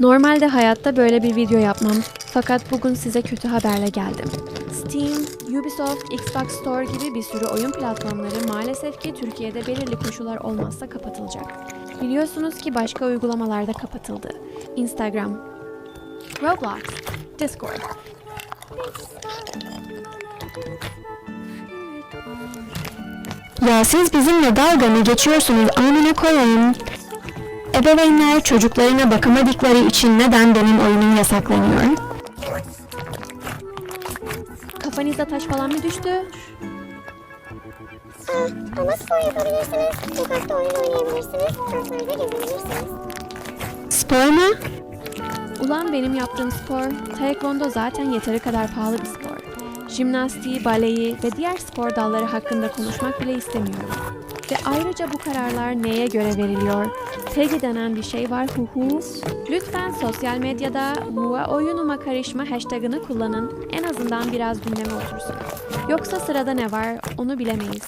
Normalde hayatta böyle bir video yapmam. Fakat bugün size kötü haberle geldim. Steam, Ubisoft, Xbox Store gibi bir sürü oyun platformları maalesef ki Türkiye'de belirli koşullar olmazsa kapatılacak. Biliyorsunuz ki başka uygulamalar da kapatıldı. Instagram, Roblox, Discord. Ya siz bizimle dalga mı geçiyorsunuz amına koyayım? Ebeveynler çocuklarına bakamadıkları için neden benim oyunum yasaklanıyor? Kafanıza taş falan mı düştü? Ama spor yapabilirsiniz. Sokakta oyun oynayabilirsiniz. Parklarda gezebilirsiniz. Spor mu? Ulan benim yaptığım spor, taekwondo zaten yeteri kadar pahalı bir spor. Jimnastiği, baleyi ve diğer spor dalları hakkında konuşmak bile istemiyorum. Ve ayrıca bu kararlar neye göre veriliyor? TEGI denen bir şey var hu. Lütfen sosyal medyada muva oyunuma karışma hashtagını kullanın. En azından biraz gündeme otursun. Yoksa sırada ne var onu bilemeyiz.